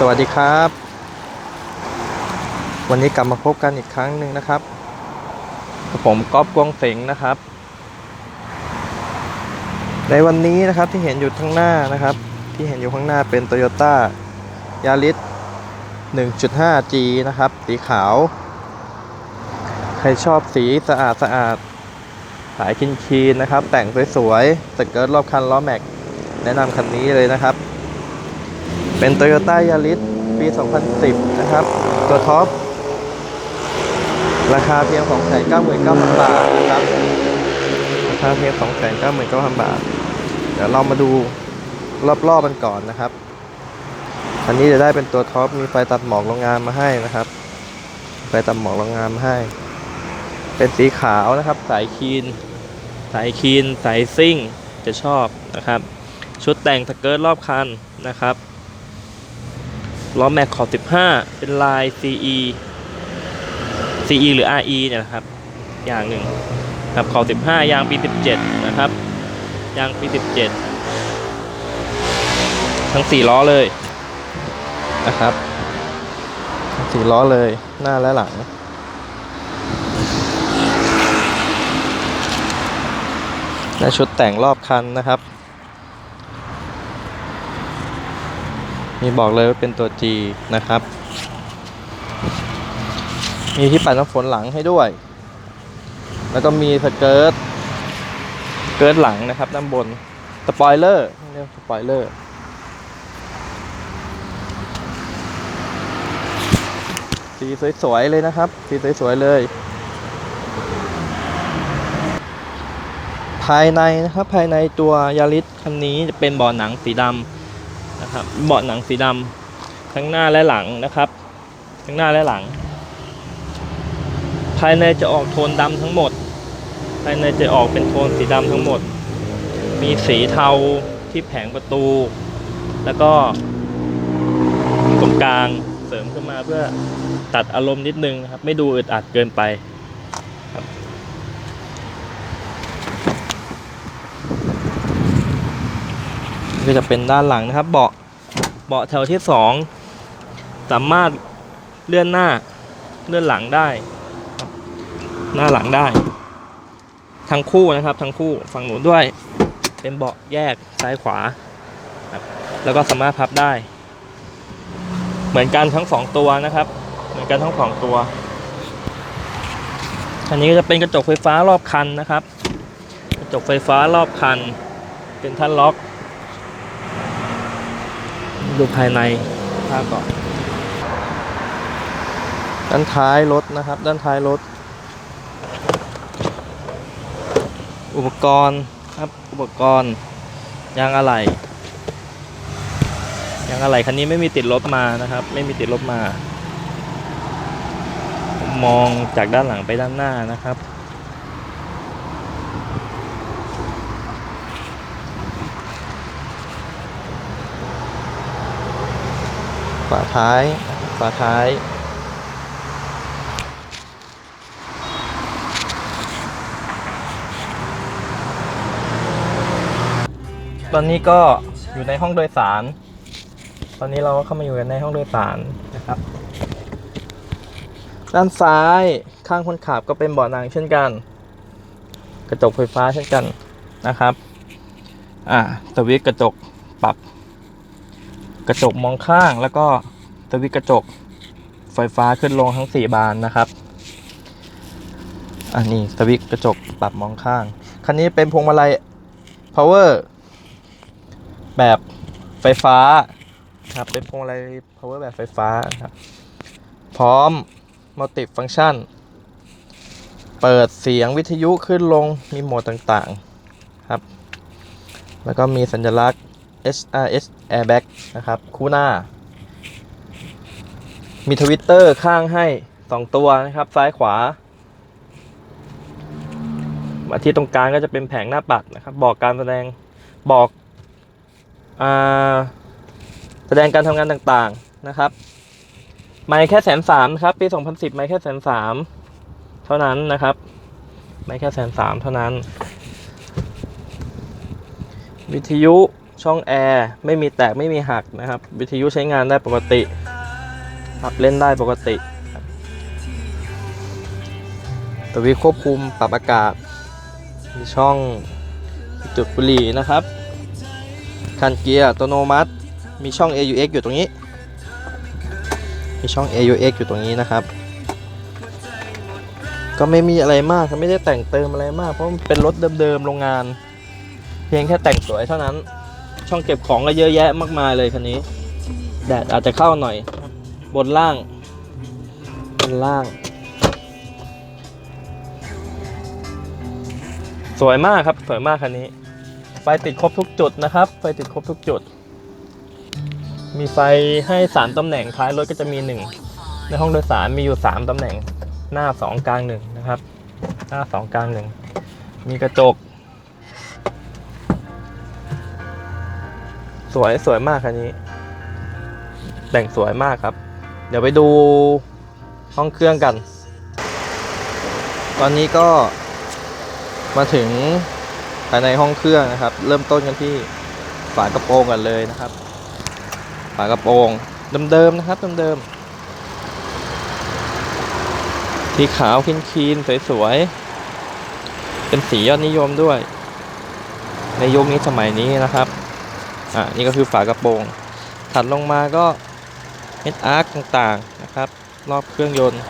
สวัสดีครับ วันนี้กลับมาพบกันอีกครั้งหนึ่งนะครับ ผมก๊อฟกวงเสงนะครับ ในวันนี้นะครับที่เห็นอยู่ข้างหน้านะครับ ที่เห็นอยู่ข้างหน้าเป็น Toyota Yaris 1.5G นะครับ สีขาว ใครชอบสีสะอาดสะอาดสายคินคีนนะครับ แต่งสวยๆสเกิร์ตรอบคันล้อแม็ก แนะนำคันนี้เลยนะครับ เป็น Toyota Yaris ปี 2010 นะครับ ตัวท็อป ราคาเพียง 299,000 บาทนะครับ ราคาเพียง 299,000 บาท เดี๋ยวเรามาดูรอบๆกันก่อนนะครับ อันนี้จะได้เป็นตัวท็อป มีไฟตัดหมอกโรงงานมาให้นะครับ ไฟตัดหมอกโรงงานมาให้ เป็นสีขาวนะครับ สายคีน สายคีน สายซิ่ง จะชอบนะครับ ชุดแต่งสเกิร์ตรอบคันนะครับ ล้อแม็กขอบ 15 เป็นลาย CE CE หรือ RE เนี่ยนะครับ อย่างหนึ่งครับขอบ 15 ยางปี 17 นะครับ ยางปี 17 ทั้ง 4 ล้อเลยนะครับทั้ง4ล้อเลยหน้าและหลังและชุดแต่งรอบคันนะครับ มีบอกเลยว่าเป็นตัว G นะครับ มีที่ปัดน้ำฝนหลังให้ด้วย แล้วก็มีสเกิร์ตสเกิร์ตหลังนะครับด้านบน สปอยเลอร์เรียกสปอยเลอร์สีสวยๆเลยนะครับ สีสวยๆเลย ภายในนะครับ ภายในตัวยาริสคันนี้จะเป็นเบาะหนังสีดำ นะครับเบาะหนังสีดำทั้งหน้าและหลังนะครับ ทั้งหน้าและหลัง ภายในจะออกโทนดำทั้งหมด ภายในจะออกเป็นโทนสีดำทั้งหมด มีสีเทาที่แผงประตู แล้วก็ตรงกลางเสริมขึ้นมาเพื่อตัดอารมณ์นิดนึงนะครับ ไม่ดูอึดอัดเกินไปนี่ก็จะเป็นด้านหลังนะครับเบาะ เบาะแถวที่สองสามารถเลื่อนหน้าเลื่อนหลังได้ หน้าหลังได้ ทั้งคู่นะครับทั้งคู่ฝั่งหนูด้วย เป็นเบาะแยกซ้ายขวา แล้วก็สามารถพับได้ เหมือนกันทั้งสองตัวนะครับ เหมือนกันทั้งสองตัวอันนี้ก็จะเป็นกระจกไฟฟ้ารอบคันนะครับ กระจกไฟฟ้ารอบคัน เป็นท่านล็อก ดูภายในภาพก่อนด้านท้ายรถนะครับ ด้านท้ายรถ อุปกรณ์ครับอุปกรณ์ยางอะไหล่ยางอะไหล่คันนี้ไม่มีติดรถมานะครับ ไม่มีติดรถมา มองจากด้านหลังไปด้านหน้านะครับาท้ายฝาท้ายตอนนี้ก็อยู่ในห้องโดยสาร ตอนนี้เราก็เข้ามาอยู่กันในห้องโดยสารนะครับ ด้านซ้ายข้างคนขับก็เป็นเบาะหนังเช่นกัน กระจกไฟฟ้าเช่นกันนะครับ อ่าสวิตช์กระจกปรับ กระจกมองข้างแล้วก็สวิตกระจกไฟฟ้าขึ้นลงทั้ง 4 บานนะครับ อันนี้สวิตกระจกปรับมองข้าง คันนี้เป็นพวงมาลัย power แบบไฟฟ้าครับเป็นพวงมาลัย power แบบไฟฟ้าครับ พร้อม multi function เปิดเสียงวิทยุขึ้นลงมีโหมดต่างๆครับ แล้วก็มีสัญลักษณ์ HRS airbag นะครับ คู่หน้า มีทวิตเตอร์ข้างให้ 2 ตัวนะครับ ซ้ายขวา มาที่ตรงกลางก็จะเป็นแผงหน้าปัดนะครับ บอกการแสดงบอกอแสดงการทำงานต่างๆนะครับ ไม่แค่แสนสามครับ ปี 2010 ไม่แค่แสนสามเท่านั้นนะครับ ไม่แค่แสนสามเท่านั้น วิทยุ ช่องแอร์ไม่มีแตกไม่มีหักนะครับ วิทยุใช้งานได้ปกติปรับเล่นได้ปกติตัววิควบคุมปรับอากาศ มีช่องจุดบุหรี่นะครับ คันเกียร์อัตโนมัติ มีช่อง AUX อยู่ตรงนี้ มีช่อง AUX อยู่ตรงนี้นะครับ ก็ไม่มีอะไรมากไม่ได้แต่งเติมอะไรมาก เพราะมันเป็นรถเดิมๆโรงงาน เพียงแค่แต่งสวยเท่านั้น ช่องเก็บของก็เยอะแยะมากมายเลยคันนี้ แดดอาจจะเข้าหน่อย บนล่าง บนล่าง สวยมากครับ สวยมากคันนี้ ไฟติดครบทุกจุดนะครับ ไฟติดครบทุกจุด มีไฟให้สามตำแหน่งท้ายรถก็จะมีหนึ่งในห้องโดยสารมีอยู่สามตำแหน่ง หน้าสองกลางหนึ่งนะครับ หน้าสองกลางหนึ่งมีกระจก สวยสวยมากคันนี้ แต่งสวยมากครับ เดี๋ยวไปดูห้องเครื่องกัน ตอนนี้ก็มาถึงภายในห้องเครื่องนะครับ เริ่มต้นกันที่ฝากระโปรงกันเลยนะครับ ฝากระโปรงเดิมๆนะครับเดิมๆสีขาวคีนๆสวยๆเป็นสียอดนิยมด้วย ในยุคนี้สมัยนี้นะครับ อ่านี่ก็คือฝากระโปรง ถัดลงมาก็เฮดอาร์คต่างๆนะครับ รอบเครื่องยนต์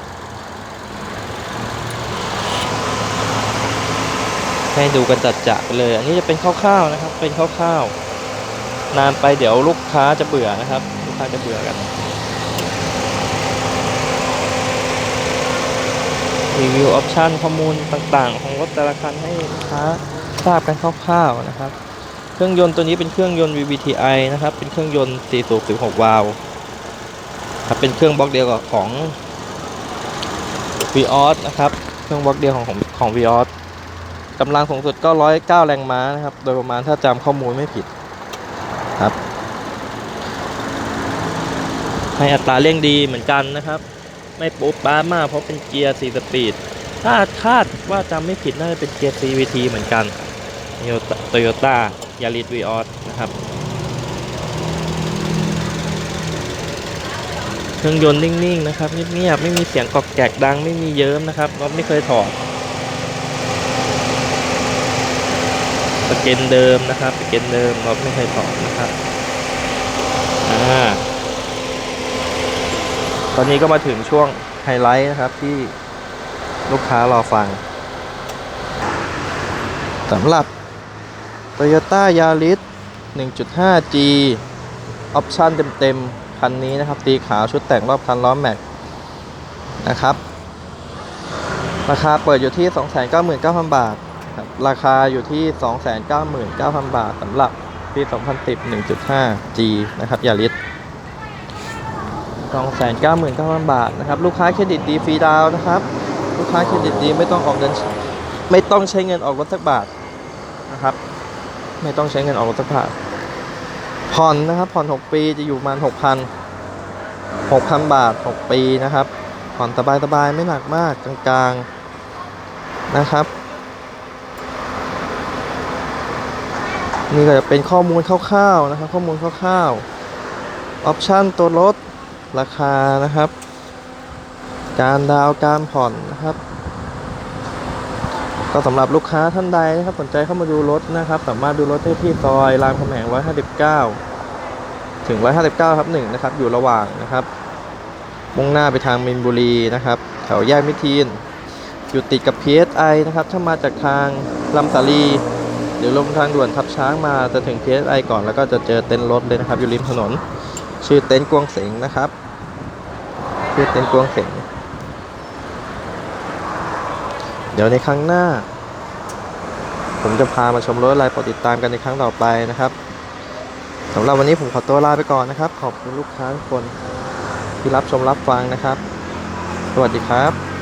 ให้ดูกันจัดจะไปเลย อันนี้จะเป็นคร่าวๆนะครับ เป็นคร่าวๆ นานไปเดี๋ยวลูกค้าจะเบื่อนะครับ ลูกค้าจะเบื่อกันรีวิวออปชันข้อมูลต่างๆ ของรถแต่ละคันให้ลูกค้าทราบกันคร่าวๆนะครับ เครื่องยนต์ตัวนี้เป็นเครื่องยนต์ VVTi นะครับ เป็นเครื่องยนต์4สูบ16 วาล์วครับ เป็นเครื่องบล็อกเดียวกับของ v ีออสนะครับ เครื่องบล็อกเดียวของของของ v ีออสกำลังสูงสุดก็ 109 แรงม้านะครับ โดยประมาณถ้าจำข้อมูลไม่ผิดครับ ให้อัตราเร่งดีเหมือนกันนะครับ ไม่ปุ๊บป้ามากเพราะเป็นเกียร์4สปีด ถ้าคาดว่าจำไม่ผิดน่าจะเป็นเกียร์ CVT เหมือนกันโตโยต้า ยาริสวีออสนะครับ เครื่องยนต์นิ่งๆนะครับเงียบๆไม่มีเสียงกอกแกกดังไม่มีเยิ้มนะครับรถไม่เคยถอดสเกนเดิมนะครับสเกนเดิมรถไม่เคยถอดนะครับอ่าตอนนี้ก็มาถึงช่วงไฮไลท์นะครับที่ลูกค้ารอฟังสำหรับ Toyota Yaris 1.5G ออปชั่นเต็มๆ คันนี้นะครับ ตีขาวชุดแต่งรอบคันล้อมแม็กนะครับ ราคาเปิดอยู่ที่ 299,000 บาทครับราคาอยู่ที่ 299,000 บาทสำหรับปี 2010 1.5G นะครับ Yaris 299,000 บาทนะครับ ลูกค้าเครดิตดีฟรีดาวน์นะครับ ลูกค้าเครดิตดีไม่ต้องออกเงินไม่ต้องใช้เงินออกรถสักบาทนะครับ ไม่ต้องใช้เงินออกรถสักบาทผ่อนนะครับผ่อน 6 ปีจะอยู่ประมาณ 6,000 6,000 บาท 6 ปีนะครับ ผ่อนสบายๆไม่หนักมากกลางๆนะครับ นี่ก็จะเป็นข้อมูลคร่าวๆนะครับ ข้อมูลคร่าวๆออปชั่นตัวรถราคานะครับ การดาวน์การผ่อนนะครับ ก็สำหรับลูกค้าท่านใดนะครับสนใจเข้ามาดูรถนะครับ สามารถดูรถได้ที่ซอยรามคำแหง159 ถึง 159ทับ1นะครับ อยู่ระหว่างนะครับ มุ่งหน้าไปทางมินบุรีนะครับแถวแยกมิตรทีน อยู่ติดกับ PSI นะครับ ถ้ามาจากทางลำสาลีหรือลงทางด่วนทับช้างมาจะถึง PSI ก่อนแล้วก็จะเจอเต็นท์รถเลยนะครับ อยู่ริมถนน ชื่อเต็นท์กวงเสงนะครับชื่อเต็นท์กวงเสง เดี๋ยวในครั้งหน้า ผมจะพามาชมรถอะไรโปรดติดตามกันในครั้งต่อไปนะครับสำหรับวันนี้ผมขอตัวลาไปก่อนนะครับ ขอบคุณลูกค้าทุกคนที่รับชมรับฟังนะครับ สวัสดีครับ